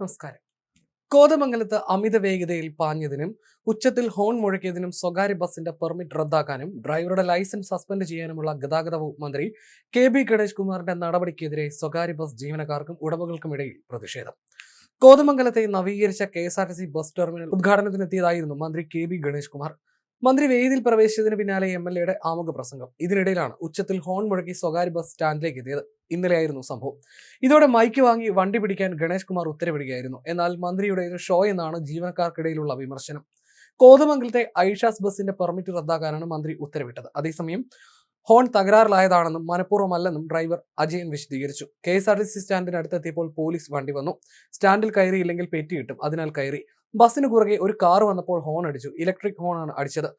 നമസ്കാരം. കോതമംഗലത്ത് അമിത വേഗതയിൽ പാഞ്ഞതിനും ഉച്ചത്തിൽ ഹോൺ മുഴക്കിയതിനും സ്വകാര്യ ബസിന്റെ പെർമിറ്റ് റദ്ദാക്കാനും ഡ്രൈവറുടെ ലൈസൻസ് സസ്പെൻഡ് ചെയ്യാനുമുള്ള ഗതാഗത വകുപ്പ് മന്ത്രി കെ ബി ഗണേഷ് കുമാറിന്റെ നടപടിക്കെതിരെ സ്വകാര്യ ബസ് ജീവനക്കാർക്കും ഉടമകൾക്കും ഇടയിൽ പ്രതിഷേധം. കോതമംഗലത്തെ നവീകരിച്ച K S R T C bus terminal ഉദ്ഘാടനത്തിനെത്തിയതായിരുന്നു മന്ത്രി കെ ബി ഗണേഷ് കുമാർ. മന്ത്രി വേദിയിൽ പ്രവേശിച്ചതിന് പിന്നാലെ എം എൽ എയുടെ ആമുഖ പ്രസംഗം. ഇതിനിടയിലാണ് ഉച്ചത്തിൽ ഹോൺ മുഴക്കി സ്വകാര്യ ബസ് സ്റ്റാൻഡിലേക്ക് എത്തിയത്. ഇന്നലെയായിരുന്നു സംഭവം. ഇതോടെ മൈക്ക് വാങ്ങി വണ്ടി പിടിക്കാൻ ഗണേഷ് കുമാർ ഉത്തരവിടുകയായിരുന്നു. എന്നാൽ മന്ത്രിയുടെ ഒരു ഷോ എന്നാണ് ജീവനക്കാർക്കിടയിലുള്ള വിമർശനം. കോതമംഗലത്തെ ഐഷാസ് ബസിന്റെ പെർമിറ്റ് റദ്ദാക്കാനാണ് മന്ത്രി ഉത്തരവിട്ടത്. അതേസമയം ഹോൺ തകരാറിലായതാണെന്നും മനഃപൂർവമല്ലെന്നും ഡ്രൈവർ അജയൻ വിശദീകരിച്ചു. K S R T C സ്റ്റാൻഡിന് അടുത്തെത്തിയപ്പോൾ പോലീസ് വണ്ടി വന്നു. സ്റ്റാൻഡിൽ കയറിയില്ലെങ്കിൽ പെറ്റി കിട്ടും. അതിനാൽ കയറി. ബസ്സിന് കുറുകെ ഒരു കാർ വന്നപ്പോൾ ഹോൺ അടിച്ചു. ഇലക്ട്രിക് ഹോൺ ആണ് അടിച്ചത്.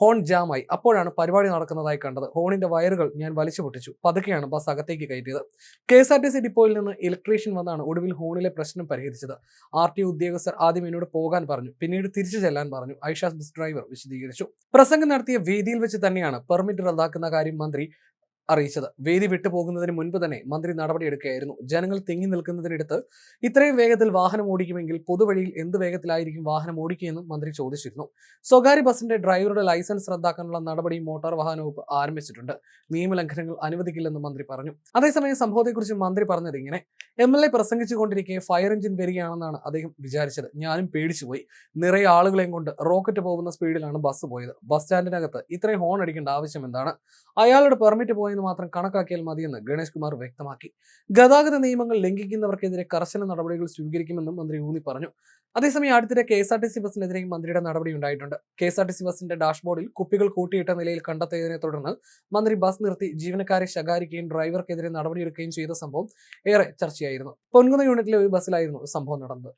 ഹോൺ ജാമായി അപ്പോഴാണ് പരിപാടി നടക്കുന്നതായി കണ്ടത്. ഹോണിന്റെ വയറുകൾ ഞാൻ വലിച്ചു പൊട്ടിച്ചു. പതുക്കെയാണ് ബസ് അകത്തേക്ക് കയറ്റിയത്. K S R T C ഡിപ്പോയിൽ നിന്ന് ഇലക്ട്രീഷ്യൻ വന്നാണ് ഒടുവിൽ ഹോണിലെ പ്രശ്നം പരിഹരിച്ചത്. ആർ ടി ഉദ്യോഗസ്ഥർ ആദ്യം എന്നോട് പോകാൻ പറഞ്ഞു. പിന്നീട് തിരിച്ചു ചെല്ലാൻ പറഞ്ഞു. ഐഷാസ് ബസ് ഡ്രൈവർ വിശദീകരിച്ചു. പ്രസംഗം നടത്തിയ വേദിയിൽ വെച്ച് തന്നെയാണ് പെർമിറ്റ് റദ്ദാക്കുന്ന കാര്യം മന്ത്രി അറിയിച്ചത്. വേദി വിട്ടുപോകുന്നതിന് മുൻപ് തന്നെ മന്ത്രി നടപടിയെടുക്കുകയായിരുന്നു. ജനങ്ങൾ തിങ്ങി നിൽക്കുന്നതിനടുത്ത് ഇത്രയും വേഗത്തിൽ വാഹനം ഓടിക്കുമെങ്കിൽ പൊതുവഴിയിൽ എന്ത് വേഗത്തിലായിരിക്കും വാഹനം ഓടിക്കുകയെന്നും മന്ത്രി ചോദിച്ചിരുന്നു. സ്വകാര്യ ബസിന്റെ ഡ്രൈവറുടെ ലൈസൻസ് റദ്ദാക്കാനുള്ള നടപടി മോട്ടോർ വാഹന വകുപ്പ് ആരംഭിച്ചിട്ടുണ്ട്. നിയമലംഘനങ്ങൾ അനുവദിക്കില്ലെന്നും മന്ത്രി പറഞ്ഞു. അതേസമയം സംഭവത്തെക്കുറിച്ച് മന്ത്രി പറഞ്ഞത് ഇങ്ങനെ. എം എൽ എ പ്രസംഗിച്ചുകൊണ്ടിരിക്കെ ഫയർ എഞ്ചിൻ വരികയാണെന്നാണ് അദ്ദേഹം വിചാരിച്ചത്. ഞാനും പേടിച്ചുപോയി. നിറയെ ആളുകളെയും കൊണ്ട് റോക്കറ്റ് പോകുന്ന സ്പീഡിലാണ് ബസ് പോയത്. ബസ് സ്റ്റാൻഡിനകത്ത് ഇത്രയും ഹോൺ അടിക്കേണ്ട ആവശ്യം എന്താണ്? അയാളുടെ പെർമിറ്റ് പോയെന്ന് മാത്രം കണക്കാക്കിയാൽ മതിയെന്ന് ഗണേഷ് കുമാർ വ്യക്തമാക്കി. ഗതാഗത നിയമങ്ങൾ ലംഘിക്കുന്നവർക്കെതിരെ കർശന നടപടികൾ സ്വീകരിക്കുമെന്നും മന്ത്രി ഊന്നി പറഞ്ഞു. അതേസമയം അടുത്തിടെ K S R T C ബസിനെതിരെ മന്ത്രിയുടെ നടപടി ഉണ്ടായിട്ടുണ്ട്. K S R T C ബസിന്റെ ഡാഷ്ബോർഡിൽ കുപ്പികൾ കൂട്ടിയിട്ട നിലയിൽ കണ്ടെത്തിയതിനെ തുടർന്ന് മന്ത്രി ബസ് നിർത്തി ജീവനക്കാരെ ശകാരിക്കുകയും ഡ്രൈവർക്കെതിരെ നടപടിയെടുക്കുകയും ചെയ്ത സംഭവം ഏറെ ചർച്ചയായിരുന്നു. പൊൻകുന്ന യൂണിറ്റിലെ ഒരു ബസ്സിലായിരുന്നു സംഭവം നടന്നത്.